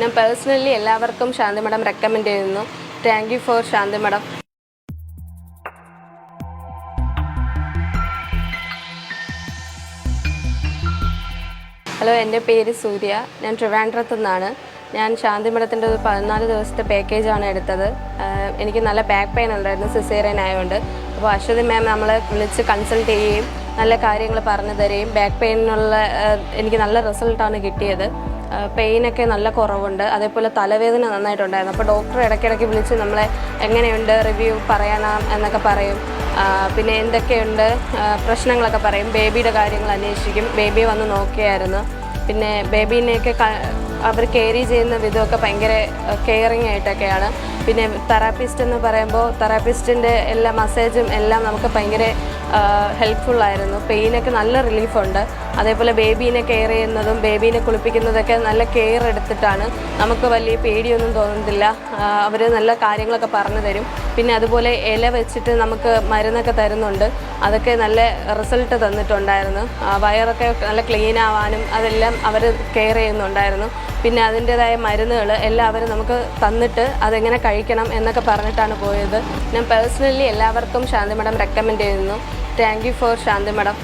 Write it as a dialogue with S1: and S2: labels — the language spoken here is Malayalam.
S1: ഞാൻ പേഴ്സണലി എല്ലാവർക്കും ശാന്തി മഠം റെക്കമെൻഡ് ചെയ്യുന്നു. താങ്ക് യു ഫോർ ശാന്തി മഠം ഹലോ എന്റെ പേര് സൂര്യ. ഞാൻ ട്രിവാൻഡ്രത്തു നിന്നാണ് ഞാൻ ശാന്തി മഠത്തിന്റെ ഒരു പതിനാല് ദിവസത്തെ പാക്കേജാണ് എടുത്തത്. എനിക്ക് നല്ല ബാക്ക് പെയിൻ ഉണ്ടായിരുന്നു സിസേറിയൻ ആയതുകൊണ്ട് അപ്പോൾ അശ്വതി മാം നമ്മളെ വിളിച്ച് കൺസൾട്ട് ചെയ്യുകയും നല്ല കാര്യങ്ങൾ പറഞ്ഞു തരികയും ബാക്ക് പെയിനുള്ള എനിക്ക് നല്ല റിസൾട്ടാണ് കിട്ടിയത്. പെയിനൊക്കെ നല്ല കുറവുണ്ട്. അതേപോലെ തലവേദന നന്നായിട്ടുണ്ടായിരുന്നു. അപ്പോൾ ഡോക്ടർ ഇടയ്ക്കിടയ്ക്ക് വിളിച്ച് നമ്മളെ എങ്ങനെയുണ്ട് റിവ്യൂ പറയണം എന്നൊക്കെ പറയും. പിന്നെ എന്തൊക്കെയുണ്ട്? പ്രശ്നങ്ങളൊക്കെ പറയും. ബേബിയുടെ കാര്യങ്ങൾ അന്വേഷിക്കും. ബേബി വന്ന് നോക്കിയായിരുന്നു. പിന്നെ ബേബീനെയൊക്കെ അവർ കെയറി ചെയ്യുന്ന വിധമൊക്കെ ഭയങ്കര കെയറിങ് ആയിട്ടൊക്കെയാണ്. പിന്നെ തെറാപ്പിസ്റ്റ് എന്ന് പറയുമ്പോൾ തെറാപ്പിസ്റ്റിന്റെ എല്ലാ മസാജും എല്ലാം നമുക്ക് ഭയങ്കര ഹെൽപ്ഫുൾ ആയിരുന്നു. പെയിനൊക്കെ നല്ല റിലീഫുണ്ട് അതേപോലെ ബേബീനെ കെയർ ചെയ്യുന്നതും ബേബീനെ കുളിപ്പിക്കുന്നതൊക്കെ നല്ല കെയർ എടുത്തിട്ടാണ്. നമുക്ക് വലിയ പേടിയൊന്നും തോന്നുന്നില്ല അവർ നല്ല കാര്യങ്ങളൊക്കെ പറഞ്ഞു തരും. പിന്നെ അതുപോലെ ഇല വെച്ചിട്ട് നമുക്ക് മരുന്നൊക്കെ തരുന്നുണ്ട്. അതൊക്കെ നല്ല റിസൾട്ട് തന്നിട്ടുണ്ടായിരുന്നു. വയറൊക്കെ നല്ല ക്ലീൻ ആവാനും അതെല്ലാം അവർ കെയർ ചെയ്യുന്നുണ്ടായിരുന്നു. പിന്നെ അതിന്റെതായ മരുന്നുകൾ എല്ലാവരും നമുക്ക് തന്നിട്ട് അതെങ്ങനെ കഴിക്കണം എന്നൊക്കെ പറഞ്ഞിട്ടാണ് പോയത്. ഞാൻ പേഴ്സണലി എല്ലാവർക്കും ശാന്തി മഠം റെക്കമെൻഡ് ചെയ്യുന്നു. താങ്ക് യു ഫോർ ശാന്തി മഠം